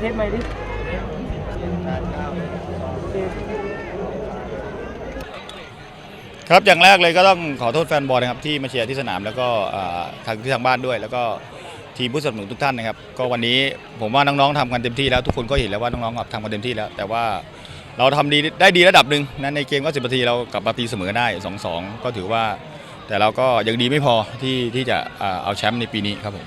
เทปใหม่ดิครับอย่างแรกเลยก็ต้องขอโทษแฟนบอลนะครับที่มาเชียร์ที่สนามแล้วก็ทางที่ทางบ้านด้วย แล้วก็ทีมผู้สนับสนุนทุกท่านนะครับ ก็วันนี้ผมว่าน้องๆทำกันเต็มที่แล้วทุกคนก็เห็นแล้วว่าน้องๆทำกันเต็มที่แล้ว แต่ว่าเราทำดีได้ดีระดับหนึ่งนะในเกมก็สิบนาทีเรากลับมาตีเสมอได้2อสองก็ถือว่า แต่เราก็ยังดีไม่พอที่ที่จะเอาแชมป์ในปีนี้ครับผม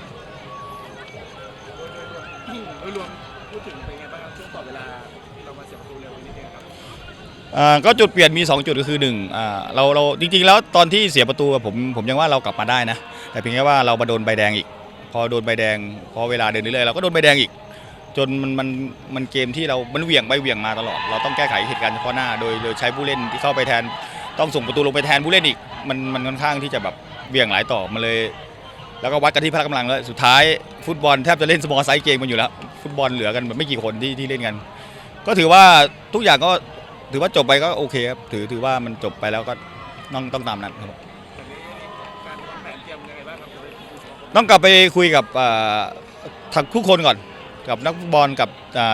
อ่าก็จุดเปลี่ยนมี 2 จุดก็คือ1อ่าเราเราจริงๆ แล้วตอนที่เสียประตูอะผมผมยังว่าเรากลับมาได้นะ แต่เพียงแค่ว่าเรามาโดนใบแดงอีก พอโดนใบแดง พอเวลาเดินเรื่อยๆเราก็โดนใบแดงอีก จนมันมันมันเกมที่เรา มันเหวี่ยงไปเหวี่ยงมาตลอด เราต้องแก้ไขเหตุการณ์เฉพาะหน้า โดยโดยใช้ผู้เล่นที่เข้าไปแทน ต้องส่งประตูลงไปแทนผู้เล่นอีก มันมันค่อนข้างที่จะแบบเหวี่ยงหลายต่อมาเลย แล้วก็วัดกันที่พละกำลังแล้วสุดท้ายฟุตบอลแทบจะเล่นสมอลไซส์เกมกันอยู่แล้ว ฟุตบอลเหลือกันแบบไม่กี่คนที่ที่เล่นกัน ก็ถือว่าทุกอย่างก็ ถือว่าจบไปก็โอเคครับถือถือว่ามันจบไปแล้วก็ต้องต้องตามนั้นครับผมต้องกลับไปคุยกับทางทุกคนก่อนกับนักฟุตบอลกับ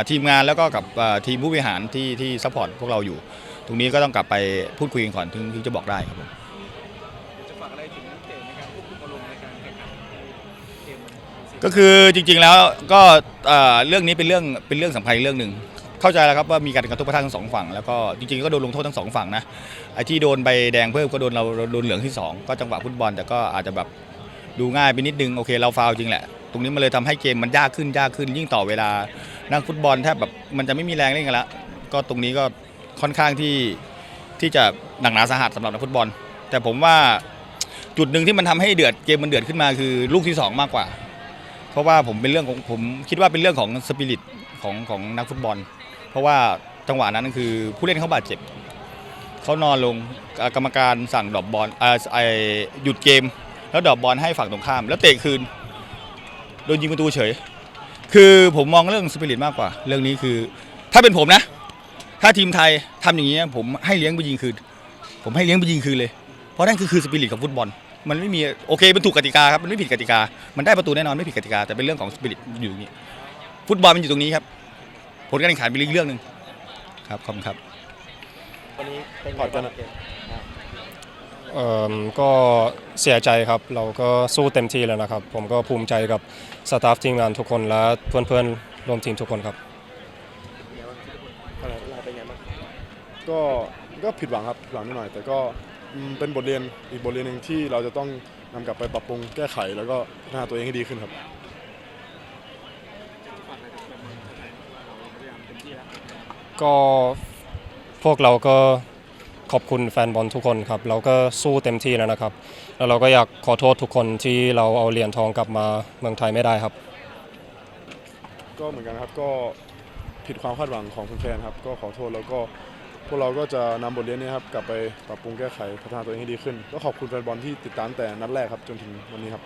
ทีมงานแล้วก็กับทีมผู้บริหารที่ที่ซัพพอร์ตพวกเราอยู่ ตรงนี้ก็ต้องกลับไปพูดคุยกันก่อนถึงถึงจะบอกได้ครับผมก็คือจริงๆแล้วก็เรื่องนี้เป็นเรื่องเป็นเรื่องสำคัญอีกเรื่องหนึ่ง เข้าใจแล้วครับว่ามีการกระทบกระทั่งทั้งสองฝั่งแล้วก็จริงๆก็โดนลงโทษทั้งสองฝั่งนะไอ้ที่โดนใบแดงเพิ่มก็โดนเราโดนเหลืองที่สองก็จังหวะฟุตบอลแต่ก็อาจจะแบบดูง่ายไปนิดนึงโอเคเราฟาวจริงแหละ ตรงนี้มันเลยทำให้เกมมันยากขึ้นยากขึ้น ยิ่งต่อเวลานักฟุตบอลแทบแบบมันจะไม่มีแรงเล่นกันละก็ตรงนี้ก็ค่อนข้างที่ที่จะหนักหนาสาหัสสำหรับนักฟุตบอล แต่ผมว่าจุดหนึ่งที่มันทำให้เดือดเกมมันเดือดขึ้นมาคือลูกที่สองมากกว่า เพราะว่าผมเป็นเรื่องของผมคิดว่าเป็นเรื่องของสปิริตของของนักฟุตบอล ราะว่าจังหวะนั้นคือผู้เล่นเขาบาดเจ็บเขานอนลงกรรมการสั่งดรอปบอลไอหยุดเกม แล้วดรอปบอลให้ฝั่งตรงข้าม แล้วเตะคืนโดนยิงประตูเฉย คือผมมองเรื่องสปิริตมากกว่า เรื่องนี้คือ ถ้าเป็นผมนะ ถ้าทีมไทยทำอย่างนี้ผมให้เลี้ยงไปยิงคืน ผมให้เลี้ยงไปยิงคืนเลย เพราะนั่นคือคือสปิริตของฟุตบอล มันไม่มีโอเคมันถูกกติกาครับมันไม่ผิดกติกา มันได้ประตูแน่นอนไม่ผิดกติกาแต่เป็นเรื่องของสปิริตอยู่อย่างนี้ฟุตบอลมันอยู่ตรงนี้ครับ ผลการแข่งขันเป็นอีกเรื่องหนึ่งครับขอบคุณครับ วันนี้เป็นไงถอดกันบ้างอะเกมเอ่อก็เสียใจครับ เราก็สู้เต็มที่แล้วนะครับ ผมก็ภูมิใจกับสตาฟทีมงานทุกคนและเพื่อนๆรวมทีมทุกคนครับ อะไรเราเป็นไงบ้างก็ก็ผิดหวังครับผิดหวังนิดหน่อย แต่ก็อืมเป็นบทเรียนอีกบทเรียนหนึ่งที่เราจะต้องนำกลับไปปรับปรุงแก้ไขแล้วก็พัฒนาตัวเองให้ดีขึ้นครับ ฝากอะไรถึงแฟนบอลชาวไทยเราพยายามเต็มที่แล้ว ก็พวกเราก็ขอบคุณแฟนบอลทุกคนครับ เราก็สู้เต็มที่แล้วนะครับ แล้วเราก็อยากขอโทษทุกคนที่เราเอาเหรียญทองกลับมาเมืองไทยไม่ได้ครับ ก็เหมือนกันครับก็ผิดความคาดหวังของแฟนๆครับ ก็ขอโทษแล้วก็พวกเราก็จะนำบทเรียนนี้ครับกลับไปปรับปรุงแก้ไขพัฒนาตัวเองให้ดีขึ้นก็ขอบคุณแฟนบอลที่ติดตามแต่นัดแรกครับจนถึงวันนี้ครับ